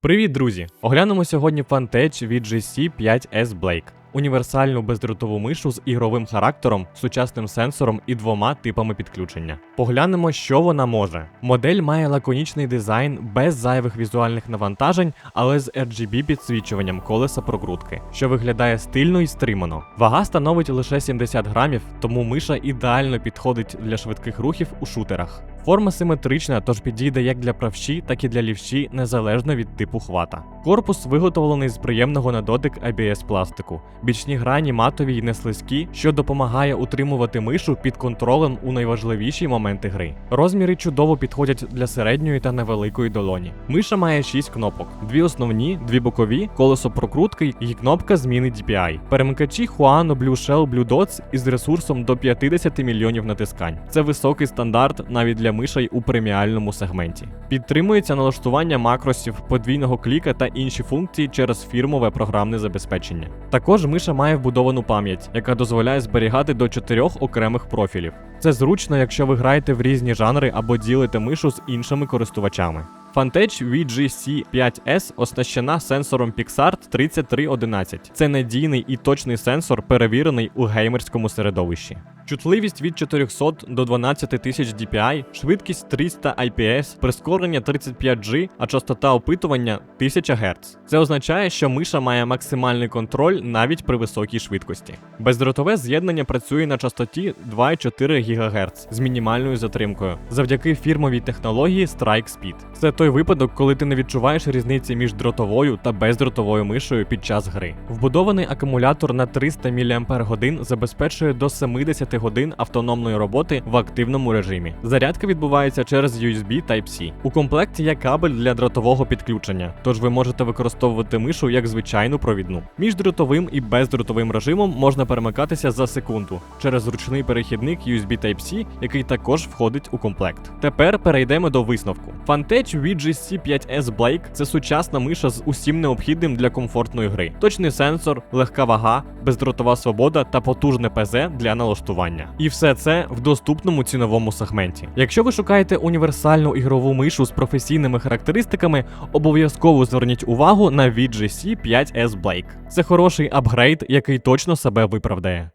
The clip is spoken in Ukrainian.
Привіт, друзі! Оглянемо сьогодні фантеч від GC 5S Blake. Універсальну бездротову мишу з ігровим характером, сучасним сенсором і двома типами підключення. Поглянемо, що вона може. Модель має лаконічний дизайн без зайвих візуальних навантажень, але з RGB підсвічуванням колеса прокрутки, що виглядає стильно і стримано. Вага становить лише 70 грамів, тому миша ідеально підходить для швидких рухів у шутерах. Форма симетрична, тож підійде як для правші, так і для лівші, незалежно від типу хвата. Корпус виготовлений з приємного на дотик ABS пластику. Бічні грані матові й неслизькі, що допомагає утримувати мишу під контролем у найважливіші моменти гри. Розміри чудово підходять для середньої та невеликої долоні. Миша має 6 кнопок: дві основні, дві бокові, колесо прокрутки і кнопка зміни DPI. Перемикачі Huano Blue Shell Blue Dots із ресурсом до 50 мільйонів натискань. Це високий стандарт навіть для мишей у преміальному сегменті. Підтримується налаштування макросів, подвійного кліка та інші функції через фірмове програмне забезпечення. Також миша має вбудовану пам'ять, яка дозволяє зберігати до чотирьох окремих профілів. Це зручно, якщо ви граєте в різні жанри або ділите мишу з іншими користувачами. Fantech VGC 5S оснащена сенсором PixArt 3311. Це надійний і точний сенсор, перевірений у геймерському середовищі. Чутливість від 400 до 12 тисяч DPI, швидкість 300 IPS, прискорення 35G, а частота опитування 1000 Гц. Це означає, що миша має максимальний контроль навіть при високій швидкості. Бездротове з'єднання працює на частоті 2,4 ГГц з мінімальною затримкою завдяки фірмовій технології Strike Speed. Це той випадок, коли ти не відчуваєш різниці між дротовою та бездротовою мишею під час гри. Вбудований акумулятор на 300 мАч забезпечує до 70 годин автономної роботи в активному режимі. Зарядка відбувається через USB Type-C. У комплекті є кабель для дротового підключення, тож ви можете використовувати мишу як звичайну провідну. Між дротовим і бездротовим режимом можна перемикатися за секунду через зручний перехідник USB Type-C, який також входить у комплект. Тепер перейдемо до висновку. Fantech VGC 5S Blake це сучасна миша з усім необхідним для комфортної гри. Точний сенсор, легка вага, бездротова свобода та потужне ПЗ для налаштування. І все це в доступному ціновому сегменті. Якщо ви шукаєте універсальну ігрову мишу з професійними характеристиками, обов'язково зверніть увагу на VGC 5S Blake. Це хороший апгрейд, який точно себе виправдає.